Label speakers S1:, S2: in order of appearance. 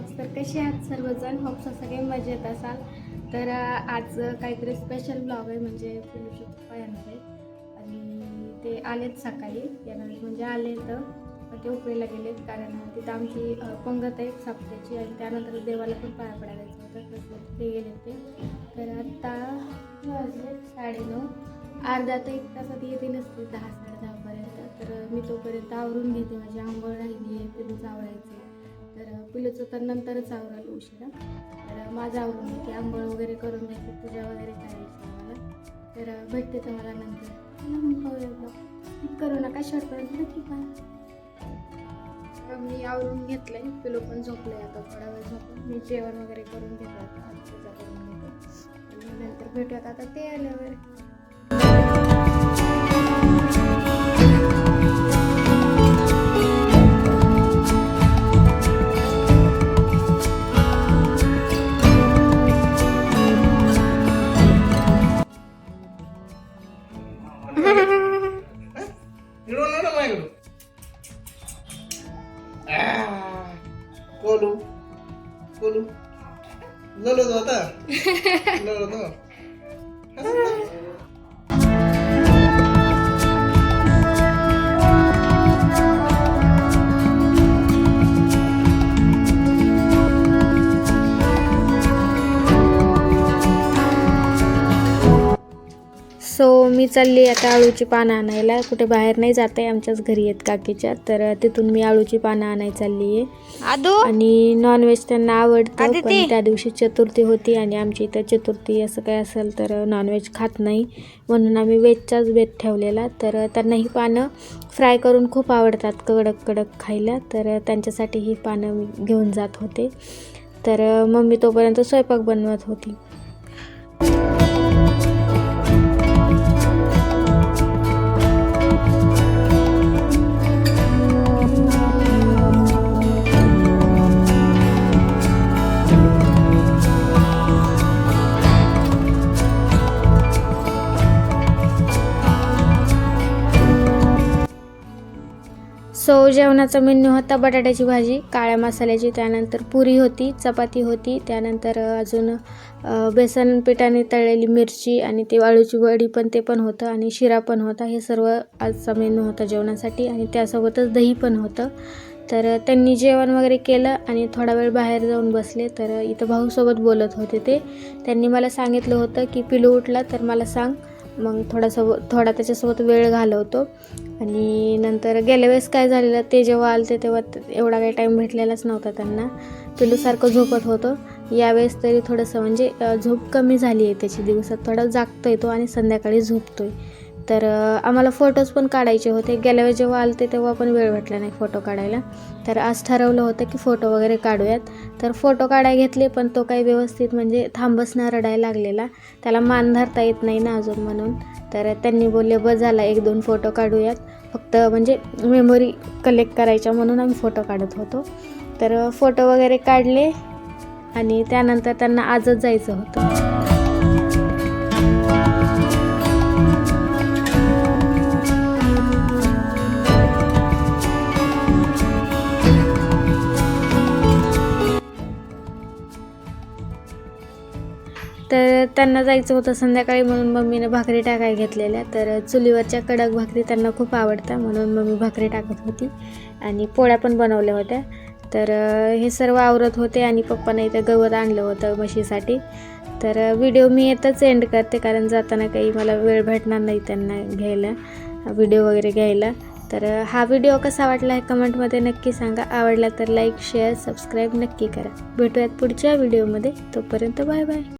S1: Blogs तर कसे आहात सर्वजण? होपसा सगळे मजेत असाल. तर आज काहीतरी स्पेशल ब्लॉग आहे म्हणजे पिलूचे पप्पा यांचे आणि ते आलेत सकाळी. यांना म्हणजे आले तर ते उपरीला गेलेत कारण तिथं आमची पंगत आहे सापड्याची आणि त्यानंतर देवाला पण पाया पडायचं जायचं ते गेले ते तर आत्ता वाजले साडेनऊ. अर्धा तर एक तासात येते नसते दहा साडे दहापर्यंत तर मी तोपर्यंत आवरून घेते. माझी आंघोळ राहिली आहे पिलू चावळायचे तर पिलूचं तर नंतरच आवरायला उशिरा तर माझं आवरून घेते. आंघोळ वगैरे करून द्यायची पूजा वगैरे करायची आम्हाला. तर भेटते तुम्हाला नंतर. मग करू नका शॉर्टपर्यंत नक्की पाहा मी आवरून घेतलंय. पिलो पण झोपलंय आता. थोडा वेळ झोपून मी जेवण वगैरे करून घेतलं आता पूजा करून घेते. नंतर भेटूयात. आता ते आल्यावर.
S2: कोलू कोलू ललो तो आता ललो
S1: मी चालली आता आळूची पानं आणायला. कुठे बाहेर नाही जात आहे आमच्याच घरी आहेत काकीच्या. तर तिथून मी आळूची पानं आणायला चालली आहे. आणि नॉनव्हेज त्यांना आवडतं. पण त्या दिवशी चतुर्थी होती आणि आमची इथं चतुर्थी असं काय असेल तर नॉनव्हेज खात नाही. म्हणून आम्ही व्हेजचाच बेत ठेवलेला. तर त्यांना ही पानं फ्राय करून खूप आवडतात कडक कडक खायला. तर त्यांच्यासाठी ही पानं घेऊन जात होते. तर मम्मी तोपर्यंत स्वयंपाक बनवत होती. सो जेवणाचा मेन्यू होता बटाट्याची भाजी काळ्या मसाल्याची त्यानंतर पुरी होती चपाती होती त्यानंतर अजून बेसन पिठाने तळलेली मिरची आणि ते वाळूची वडी पण ते पण होतं आणि शिरा पण होता. हे सर्व आजचा मेन्यू होता जेवणासाठी आणि त्यासोबतच दही पण होतं. तर त्यांनी जेवण वगैरे केलं आणि थोडा वेळ बाहेर जाऊन बसले. तर इथं भाऊसोबत बोलत होते ते. त्यांनी मला सांगितलं होतं की पिलू उठला तर मला सांग मग थोडासा थोडा त्याच्यासोबत वेळ घालवतो. आणि नंतर गेल्या वेळेस काय झालेलं ते जेव्हा आलते तेव्हा एवढा काही टाईम भेटलेलाच नव्हता त्यांना. पिलूसारखं झोपत होतं. यावेळेस तरी थोडंसं म्हणजे झोप कमी झाली आहे त्याची दिवसात. थोडा जागतो तो आणि संध्याकाळी झोपतो आहे तर आम्हाला फोटोज पण काढायचे होते. गेल्या वेळेस जेव्हा आलते तेव्हा पण वेळ भेटला नाही फोटो काढायला. तर आज ठरवलं होतं की फोटो वगैरे काढूयात. तर फोटो काढायला घेतले पण तो काही व्यवस्थित म्हणजे थांबच ना रडायला लागलेला. त्याला मान धरता येत नाही ना अजून म्हणून. तर त्यांनी बोलले बस झाला एक दोन फोटो काढूयात. फक्त म्हणजे मेमोरी कलेक्ट करायच्या म्हणून आम्ही फोटो काढत होतो. तर फोटो वगैरे काढले आणि त्यानंतर त्यांना आजच जायचं होतं. तर त्यांना जायचं होतं संध्याकाळी म्हणून मम्मीनं भाकरी टाकाय घेतलेल्या. तर चुलीवरच्या कडक भाकरी त्यांना खूप आवडतात म्हणून मम्मी भाकरी टाकत होती. आणि पोळ्या पण बनवल्या होत्या. तर हे सर्व आवरत होते आणि पप्पाने इथं गवत आणलं होतं म्हशीसाठी. तर व्हिडिओ मी येतच एंड करते कारण जाताना काही मला वेळ भेटणार नाही त्यांना घ्यायला व्हिडिओ वगैरे घ्यायला. तर हा व्हिडिओ कसा वाटला हे कमेंटमध्ये नक्की सांगा. आवडला तर लाईक शेअर सबस्क्राईब नक्की करा. भेटूयात पुढच्या व्हिडिओमध्ये. तोपर्यंत बाय बाय.